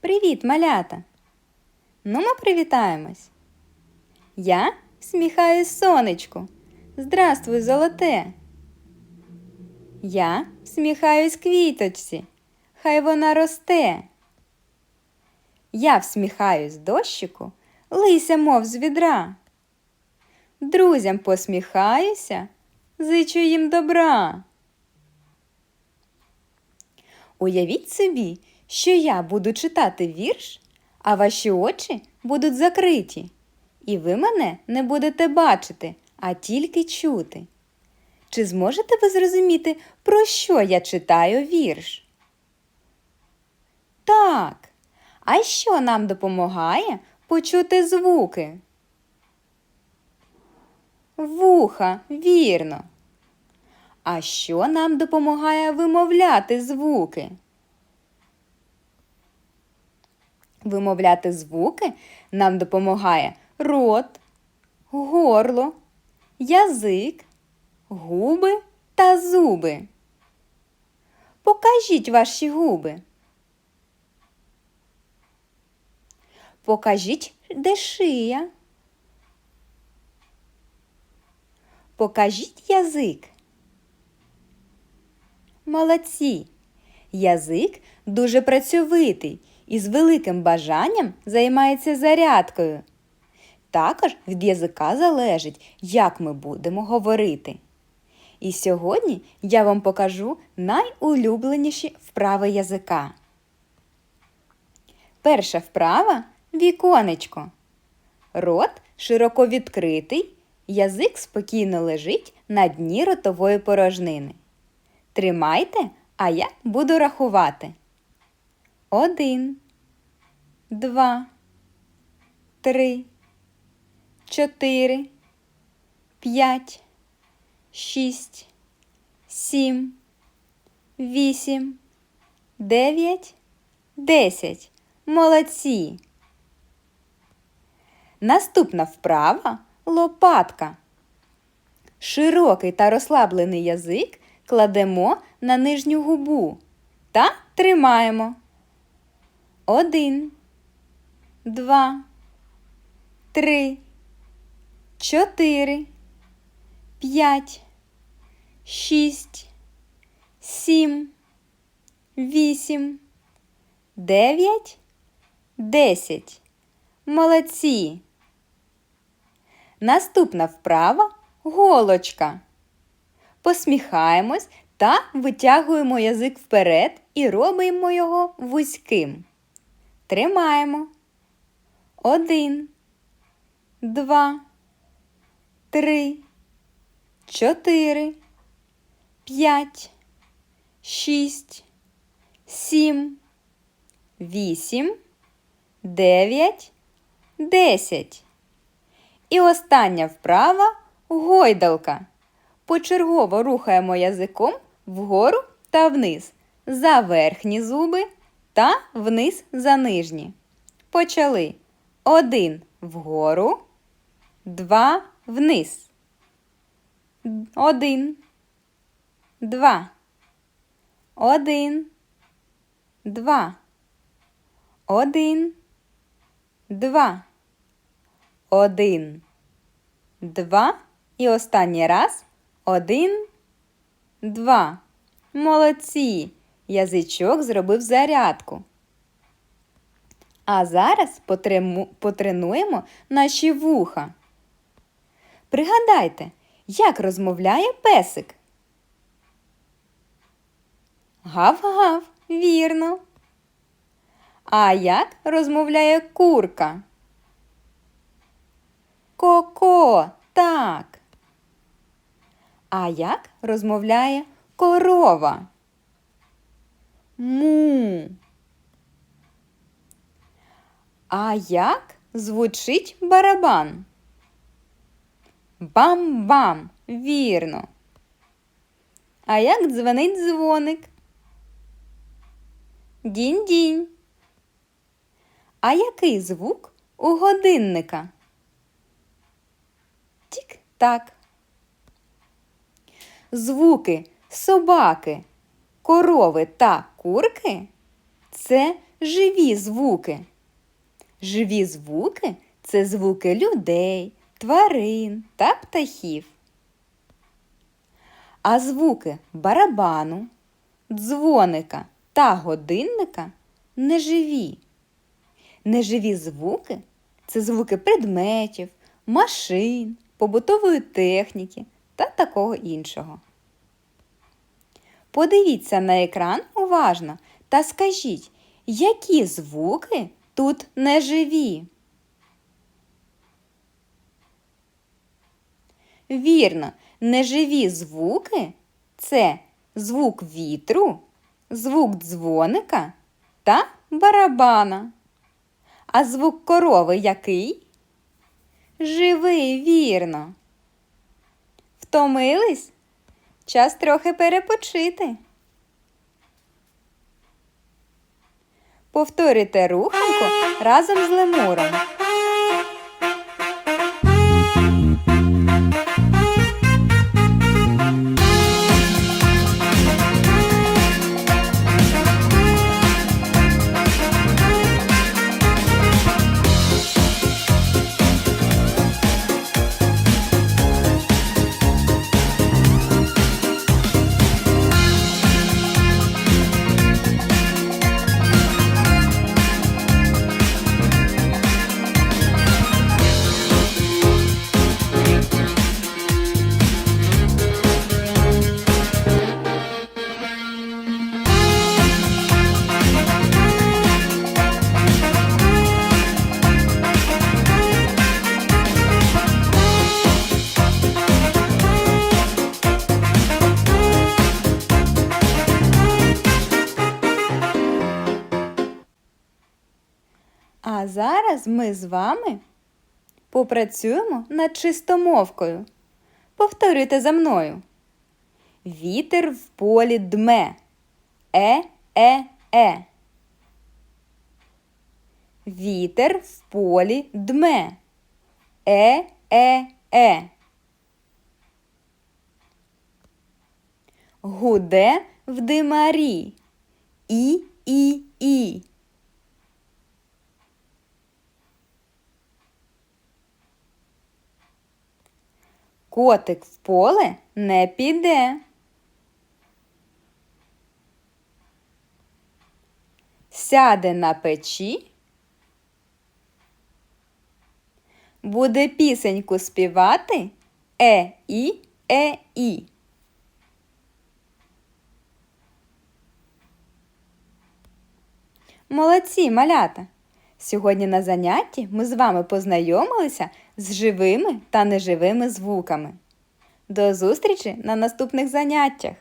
Привіт, малята! Ну, ми привітаємось. Я всміхаюсь сонечку. Здравствуй, золоте. Я всміхаюсь квіточці. Хай вона росте. Я всміхаюсь дощику, лися, мов з відра. Друзям посміхаюся, зичу їм добра. Уявіть собі, що я буду читати вірш, а ваші очі будуть закриті, і ви мене не будете бачити, а тільки чути. Чи зможете ви зрозуміти, про що я читаю вірш? Так. А що нам допомагає почути звуки? Вуха, вірно. А що нам допомагає вимовляти звуки? Вимовляти звуки нам допомагає рот, горло, язик, губи та зуби. Покажіть ваші губи. Покажіть, де шия. Покажіть язик. Молодці! Язик дуже працьовитий і з великим бажанням займається зарядкою. Також від язика залежить, як ми будемо говорити. І сьогодні я вам покажу найулюбленіші вправи язика. Перша вправа віконечко. Рот широко відкритий, язик спокійно лежить на дні ротової порожнини. Тримайте, а я буду рахувати. Один, два, три, чотири, п'ять, шість, сім, вісім, дев'ять, десять. Молодці. Наступна вправа лопатка. Широкий та розслаблений язик кладемо на нижню губу та тримаємо. Один, два, три, чотири, п'ять, шість, сім, вісім, дев'ять, десять. Молодці. Наступна вправа голочка. Посміхаємось та витягуємо язик вперед і робимо його вузьким. Тримаємо. Один, два, три, чотири, п'ять, шість, сім, вісім, дев'ять, десять. І остання вправа гойдалка. Почергово рухаємо язиком вгору та вниз за верхні зуби та вниз за нижні. Почали. Один вгору, два вниз. Один. Два. Один. Два. Один. Два. Один. Два. І останній раз. Один. Два. Молодці. Язичок зробив зарядку. А зараз потренуємо наші вуха. Пригадайте, як розмовляє песик. Гав-гав, вірно. А як розмовляє курка? Ко-ко, так. А як розмовляє корова? Му. А як звучить барабан? Бам-бам, вірно. А як дзвонить дзвоник? Дінь-дінь. А який звук у годинника? Тік-так. Звуки собаки, корови та курки це живі звуки. Живі звуки це звуки людей, тварин та птахів. А звуки барабану, дзвоника та годинника неживі. Неживі звуки це звуки предметів, машин, побутової техніки та такого іншого. Подивіться на екран уважно та скажіть, які звуки тут неживі. Вірно, неживі звуки це звук вітру, звук дзвоника та барабана. А звук корови який? Живий, вірно. Втомились? Час трохи перепочити. Повторюйте руханку разом з лемуром. Зараз ми з вами попрацюємо над чистомовкою. Повторюйте за мною. Вітер в полі дме. Е, е, е. Вітер в полі дме. Е, е, е. Гуде в димарі. І, Котик в поле не піде. Сяде на печі, буде пісеньку співати е і е і. Молодці, малята! Сьогодні на занятті ми з вами познайомилися з живими та неживими звуками. До зустрічі на наступних заняттях!